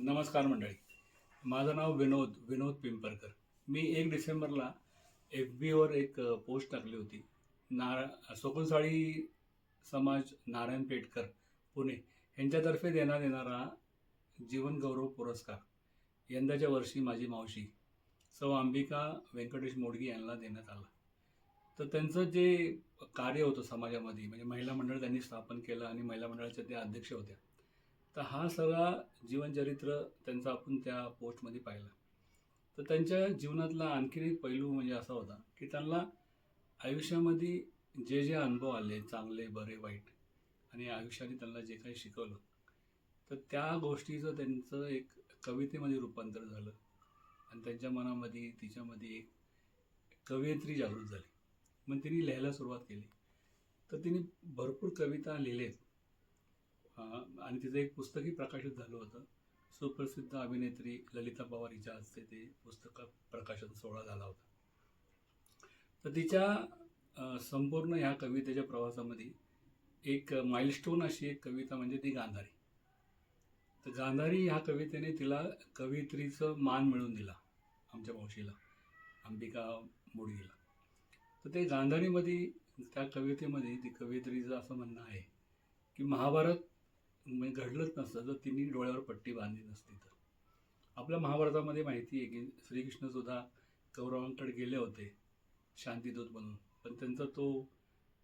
नमस्कार मंडळी. माझं नाव विनोद विनोद पिंपरकर. मी एक डिसेंबरला एफ बीवर एक पोस्ट टाकली होती. नारा सोकुनसाळी समाज नारायण पेटकर पुणे. यांच्यातर्फे देण्यात येणारा जीवन गौरव पुरस्कार. यंदाच्या वर्षी माझी मावशी सौ अंबिका व्यंकटेश मोडगी यांना देण्यात आला. तर त्यांचं जे कार्य होतं समाजामध्ये म्हणजे महिला मंडळ त्यांनी स्थापन केलं आणि महिला मंडळाच्या त्या अध्यक्ष होत्या. तर हा सगळा जीवनचरित्र त्यांचा आपण त्या पोस्टमध्ये पाहिला. तर त्यांच्या जीवनातला आणखीन एक पैलू म्हणजे असा होता की त्यांना आयुष्यामध्ये जे जे अनुभव आले चांगले बरे वाईट आणि आयुष्याने त्यांना जे काही शिकवलं तर त्या गोष्टीचं त्यांचं एक कवितेमध्ये रूपांतर झालं. आणि त्यांच्या मनामध्ये तिच्यामध्ये एक कवयित्री जागृत झाली. मग तिने लिहायला सुरुवात केली. तर तिने भरपूर कविता लिहिलेत. आणि तिचं एक पुस्तकही प्रकाशित झालं होतं. सुप्रसिद्ध अभिनेत्री ललिता पवार हिच्या हस्ते ते पुस्तक प्रकाशन सोहळा झाला होता. तर तिच्या संपूर्ण ह्या कवितेच्या प्रवासामध्ये एक माइलस्टोन अशी एक कविता म्हणजे ती गांधारी. तर गांधारी ह्या कवितेने तिला कवयित्रीचं मान मिळवून दिला आमच्या मावशीला अंबिका मुडगीला. तर ते गांधारीमध्ये त्या कवितेमध्ये ती कवित्रीचं असं म्हणणं आहे की महाभारत म्हणजे घडलंच नसतं. जर तिने डोळ्यावर पट्टी बांधली नसती तर. आपल्या महाभारतामध्ये माहिती आहे की श्रीकृष्ण सुद्धा कौरवांकडे गेले होते शांतीदूत म्हणून. पण त्यांचा तो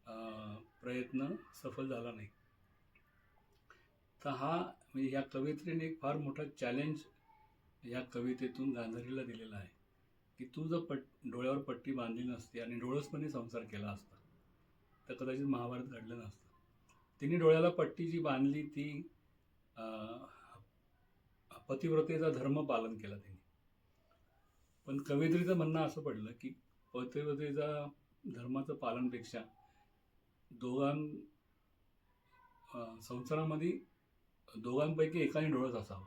अं, प्रयत्न सफल झाला नाही. तर हा म्हणजे ह्या कवित्रीने एक फार मोठा चॅलेंज या कवितेतून गांधारीला दिलेला आहे. की तू जर पट डोळ्यावर पट्टी बांधली नसती आणि डोळसपणे संसार केला असता तर कदाचित महाभारत घडलं नसतं. तिने डोळ्याला पट्टी जी बांधली ती पतिव्रतेचा धर्म पालन केला तिने. पण कवयित्रीचं म्हणणं असं पडलं की पतिव्रतेचा धर्माचं पालनपेक्षा दोघां संसारामध्ये दोघांपैकी एकाने डोळत असावं.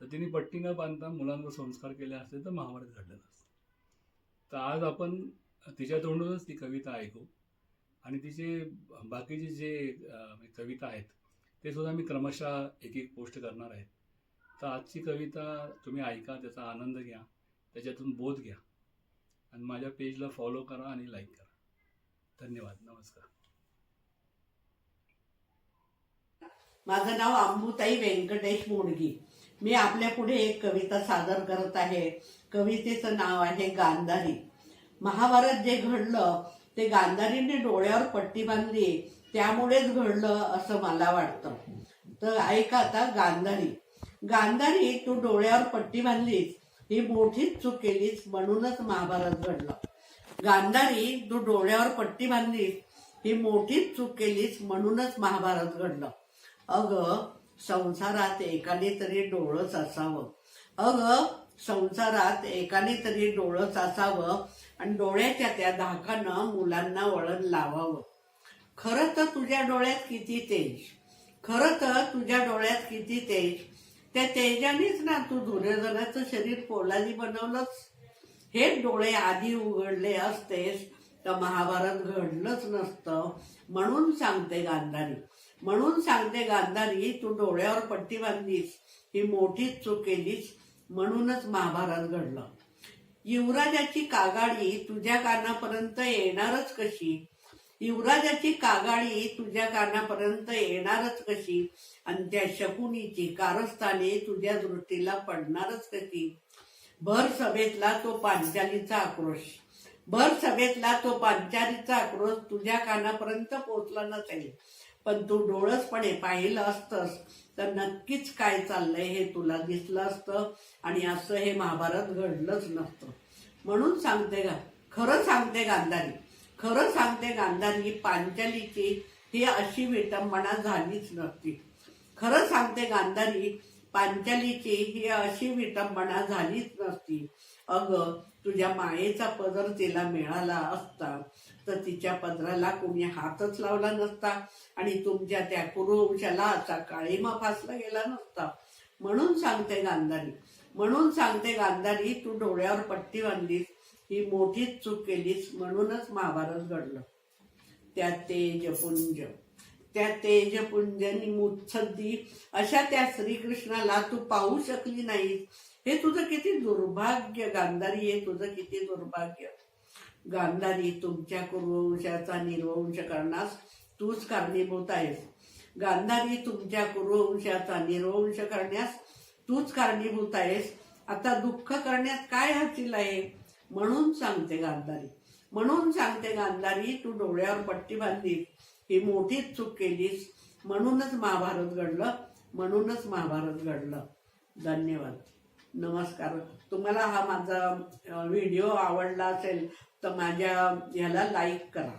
तर तिने पट्टी न बांधता मुलांवर संस्कार केले असते तर महाभारत घडलं नसतं. तर आज आपण तिच्या तोंडूनच ती कविता ऐकू. आणि तिचे बाकीचे जे म्हणजे कविता आहेत ते सुद्धा मी क्रमशः एक एक पोस्ट करणार आहे. तर आजची कविता तुम्ही ऐका त्याचा आनंद घ्या त्याच्यातून बोध घ्या. आणि माझ्या पेजला फॉलो करा आणि लाईक करा. धन्यवाद. नमस्कार. माझं नाव अंबुताई व्यंकटेश मोडगी. मी आपल्या पुढे एक कविता सादर करत आहे. कवितेचं नाव आहे गांधारी. महाभारत जे घडलं ते गांधारीने डोळ्यावर पट्टी बांधली. त्यामुळेच घडलं असं मला वाटतं. तर ऐका आता गांधारी. गांधारी तू डोळ्यावर पट्टी बांधलीस. ही मोठीच चूक केलीस म्हणूनच महाभारत घडलं. गांधारी तू डोळ्यावर पट्टी बांधलीस. ही मोठीच चूक केलीस म्हणूनच महाभारत घडलं. अग संसारात एकाने तरी डोळस असावं. अग संसारात एकाने तरी डोळस असावं आणि डोळ्याच्या त्या धाकानं मुलांना वळण लावावं. खरं तर तुझ्या डोळ्यात किती तेज? खरं तर तुझ्या डोळ्यात किती तेज? त्या तेजानेच ना तू दुर्योधनाचं शरीर पोलादी बनवलंच हे डोळे आधी उघडले असतेस तर महाभारत घडलंच नसतं म्हणून सांगते गांधारी. म्हणून सांगते गांधारी तू डोळ्यावर पट्टी बांधलीस ही मोठीच चूक केलीस म्हणूनच महाभारत घडलं. युवराजाची कागाळी तुझ्या कानापर्यंत येणारच कशी? युवराजाची कागाळी तुझ्या कानापर्यंत येणारच कशी? आणि त्या शकुनीची कारस्थाने तुझ्या दृष्टीला पडणारच कशी? भर सभेतला तो पांचालीचा आक्रोश. भर सभेतला तो पांचालीचा आक्रोश तुझ्या कानापर्यंत पोहोचला नसेल. पण तू डोळसपणे पाहिलं असतंस तर नक्कीच काय चाललंय हे तुला दिसलं असतं आणि असं हे महाभारत घडलंच नसतं. म्हणून सांगते गा खरं सांगते गांधारी खरं सांगते गांधारी पांचालीची ही अशी विटंबना झालीच नसती खरं सांगते गांधारी पांचालीची ही अशी विटंबना झालीच नसती. अगं तुझ्या मायेचा पदर तिला मिळाला असता तर तिच्या पदराला कोणी हातच लावला नसता आणि तुमच्या त्या कुरुवंशाला असा काळीमा फासला गेला नसता. म्हणून सांगते गांधारी म्हणून सांगते गांधारी तू डोळ्यावर पट्टी बांधलीस ही मोठीच चूक केलीस म्हणूनच महाभारत घडलं. त्या तेजपुंज त्या तेजपुंजनी मुत्सद्दी अशा त्या श्रीकृष्णाला तू पाहू शकली नाहीस. हे तुझं किती दुर्भाग्य गांधारी हे तुझं किती दुर्भाग्य. गांधारी तुमच्या कुरुवंशाचा निर्वंश करण्यास तूच कारणीभूत आहेस. गांधारी तुमच्या कुरुवंशाचा निर्वंश करण्यास तूच कारणीभूत आहेस. आता दुःख करण्यात काय हातील आहे? म्हणून सांगते गांधारी. म्हणून सांगते गांधारी तू डोळ्यावर पट्टी बांधली ही मोठीच चूक केलीस. म्हणूनच महाभारत घडलं. म्हणूनच महाभारत घडलं. धन्यवाद. नमस्कार. तुम्हाला हा माझा व्हिडिओ आवडला असेल तर माझ्या ह्याला लाईक करा.